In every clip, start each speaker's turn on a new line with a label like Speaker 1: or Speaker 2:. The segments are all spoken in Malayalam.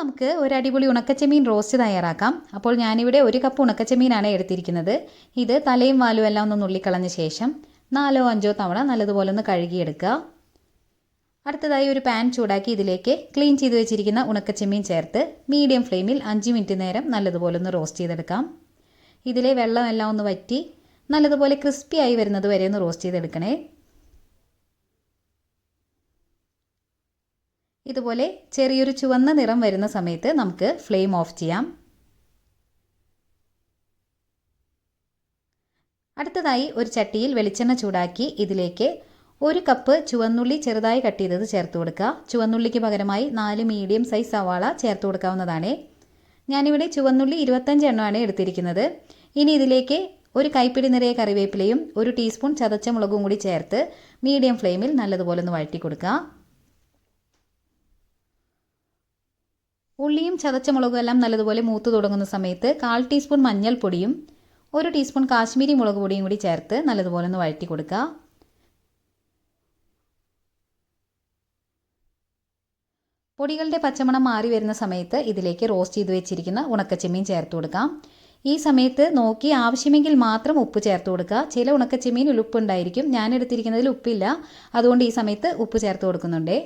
Speaker 1: നമുക്ക് ഒരു അടിപൊളി ഉണക്കച്ചെമീൻ റോസ്റ്റ് തയ്യാറാക്കാം. അപ്പോൾ ഞാനിവിടെ ഒരു കപ്പ് ഉണക്കച്ചെമീനാണ് എടുത്തിരിക്കുന്നത്. ഇത് തലയും വാലും എല്ലാം ഒന്ന് നുള്ളിക്കളഞ്ഞ ശേഷം നാലോ അഞ്ചോ തവണ നല്ലതുപോലെ ഒന്ന് കഴുകിയെടുക്കുക. അടുത്തതായി ഒരു പാൻ ചൂടാക്കി ഇതിലേക്ക് ക്ലീൻ ചെയ്ത് വെച്ചിരിക്കുന്ന ഉണക്കച്ചെമ്മീൻ ചേർത്ത് മീഡിയം ഫ്ലെയിമിൽ അഞ്ച് മിനിറ്റ് നേരം നല്ലതുപോലെ ഒന്ന് റോസ്റ്റ് ചെയ്തെടുക്കാം. ഇതിലെ വെള്ളമെല്ലാം ഒന്ന് വറ്റി നല്ലതുപോലെ ക്രിസ്പി ആയി വരുന്നത് വരെ ഒന്ന് റോസ്റ്റ് ചെയ്തെടുക്കണേ. ഇതുപോലെ ചെറിയൊരു ചുവന്ന നിറം വരുന്ന സമയത്ത് നമുക്ക് ഫ്ലെയിം ഓഫ് ചെയ്യാം. അടുത്തതായി ഒരു ചട്ടിയിൽ വെളിച്ചെണ്ണ ചൂടാക്കി ഇതിലേക്ക് ഒരു കപ്പ് ചുവന്നുള്ളി ചെറുതായി കട്ട് ചെയ്തത് ചേർത്ത് കൊടുക്കുക. ചുവന്നുള്ളിക്ക് പകരമായി നാല് മീഡിയം സൈസ് സവാള ചേർത്ത് കൊടുക്കാവുന്നതാണ്. ഞാനിവിടെ ചുവന്നുള്ളി ഇരുപത്തഞ്ച് എണ്ണമാണ് എടുത്തിരിക്കുന്നത്. ഇനി ഇതിലേക്ക് ഒരു കൈപ്പിടി നിറയെ കറിവേപ്പിലയും ഒരു ടീസ്പൂൺ ചതച്ച മുളകും കൂടി ചേർത്ത് മീഡിയം ഫ്ലെയിമിൽ നല്ലതുപോലെ ഒന്ന് വഴറ്റി കൊടുക്കുക. ഉള്ളിയും ചതച്ച മുളകും എല്ലാം നല്ലതുപോലെ മൂത്ത് തുടങ്ങുന്ന സമയത്ത് കാൽ ടീസ്പൂൺ മഞ്ഞൾപ്പൊടിയും ഒരു ടീസ്പൂൺ കാശ്മീരി മുളക് പൊടിയും കൂടി ചേർത്ത് നല്ലതുപോലെ ഒന്ന് വഴറ്റി കൊടുക്കുക. പൊടികളുടെ പച്ചമണം മാറി വരുന്ന സമയത്ത് ഇതിലേക്ക് റോസ്റ്റ് ചെയ്ത് വെച്ചിരിക്കുന്ന ഉണക്കച്ചെമ്മീൻ ചേർത്ത് കൊടുക്കാം. ഈ സമയത്ത് നോക്കി ആവശ്യമെങ്കിൽ മാത്രം ഉപ്പ് ചേർത്ത് കൊടുക്കുക. ചില ഉണക്കച്ചെമ്മീൻ ഉപ്പുണ്ടായിരിക്കും. ഞാൻ എടുത്തിരിക്കുന്നതിൽ ഉപ്പില്ല. അതുകൊണ്ട് ഈ സമയത്ത് ഉപ്പ് ചേർത്ത് കൊടുക്കുന്നുണ്ട്.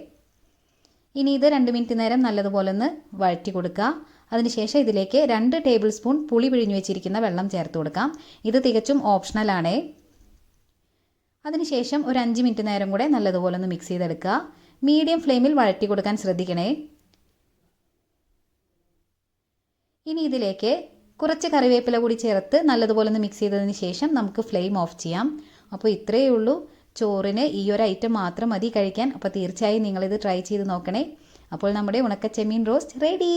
Speaker 1: ഇനി ഇത് രണ്ട് മിനിറ്റ് നേരം നല്ലതുപോലെ ഒന്ന് വഴറ്റി കൊടുക്കുക. അതിനുശേഷം ഇതിലേക്ക് രണ്ട് ടേബിൾ സ്പൂൺ പുളി പിഴിഞ്ഞു വെച്ചിരിക്കുന്ന വെള്ളം ചേർത്ത് കൊടുക്കാം. ഇത് തികച്ചും ഓപ്ഷണലാണ് അതിനുശേഷം ഒരു അഞ്ച് മിനിറ്റ് നേരം കൂടെ നല്ലതുപോലെ ഒന്ന് മിക്സ് ചെയ്തെടുക്കുക. മീഡിയം ഫ്ലെയിമിൽ വഴറ്റി കൊടുക്കാൻ ശ്രദ്ധിക്കണേ. ഇനി ഇതിലേക്ക് കുറച്ച് കറിവേപ്പില കൂടി ചേർത്ത് നല്ലതുപോലെ ഒന്ന് മിക്സ് ചെയ്തതിന് ശേഷം നമുക്ക് ഫ്ലെയിം ഓഫ് ചെയ്യാം. അപ്പോൾ ഇത്രയേ ഉള്ളൂ. ചോറിന് ഈ ഒരു ഐറ്റം മാത്രം മതി കഴിക്കാൻ. അപ്പോൾ തീർച്ചയായും നിങ്ങളിത് ട്രൈ ചെയ്ത് നോക്കണേ. അപ്പോൾ നമ്മുടെ ഉണക്കച്ചെമ്മീൻ റോസ്റ്റ് റെഡി.